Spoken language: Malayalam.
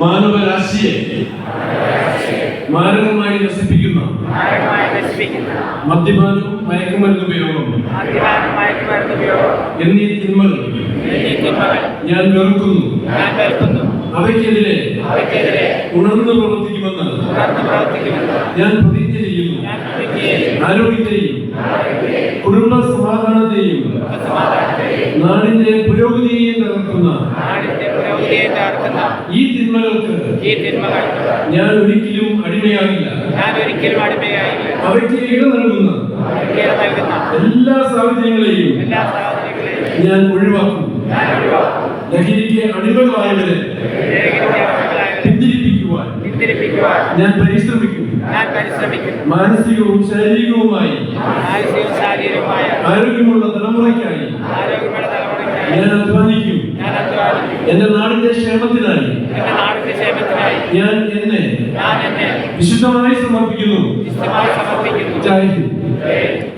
മാനവരാശിയെ മാരകമായി നശിപ്പിക്കുന്ന മദ്യപാനം മയക്കുമരുന്ന് ഉപയോഗം എന്നീ തിന്മകൾ ഞാൻ വെറുക്കുന്നു അവയ്ക്കെതിരെ ഉണർന്നു പ്രവർത്തിക്കുമെന്ന് ഞാൻ പ്രതിജ്ഞ ചെയ്യുന്നു. ആരോഗ്യത്തെയും കുടുംബ സമാധാനത്തെയും നാടിന്റെ പുരോഗതിയെയും ഈ തിന്മകൾക്ക് ഈ തിന്മകൾ ഞാൻ ഒരിക്കലും അടിമയാകില്ല. ഞാൻ ഒരിക്കലും അടിമയായില്ല. അവയ്ക്ക് ഇട നൽകുന്ന നൽകുന്ന എല്ലാ സാഹചര്യങ്ങളെയും എല്ലാ സാഹചര്യങ്ങളെയും ഞാൻ ഒഴിവാക്കും. ലഹരിക്ക് അടിമകളായവരെ പിന്തിരിപ്പിക്കുവാൻ പിന്തിരിപ്പിക്കുവാൻ ഞാൻ പരിശ്രമിക്കും. ഞാൻ പരിശ്രമിക്കും. മാനസികവും ശാരീരികവുമായി മാനസികവും ശാരീരികവുമായ ആരോഗ്യമുള്ള തലമുറയ്ക്കായി ആരോഗ്യമുള്ള തലമുറയ്ക്കായി ഞാൻ അധ്വാനിക്കും എന്റെ നാടിന്റെ ക്ഷേമത്തിനായി. ഞാൻ എന്നെ ഞാൻ വിശുദ്ധമായി സമർപ്പിക്കുന്നു. വിശുദ്ധമായി സമർപ്പിക്കുന്നു. ജയ് ഹിന്ദ്.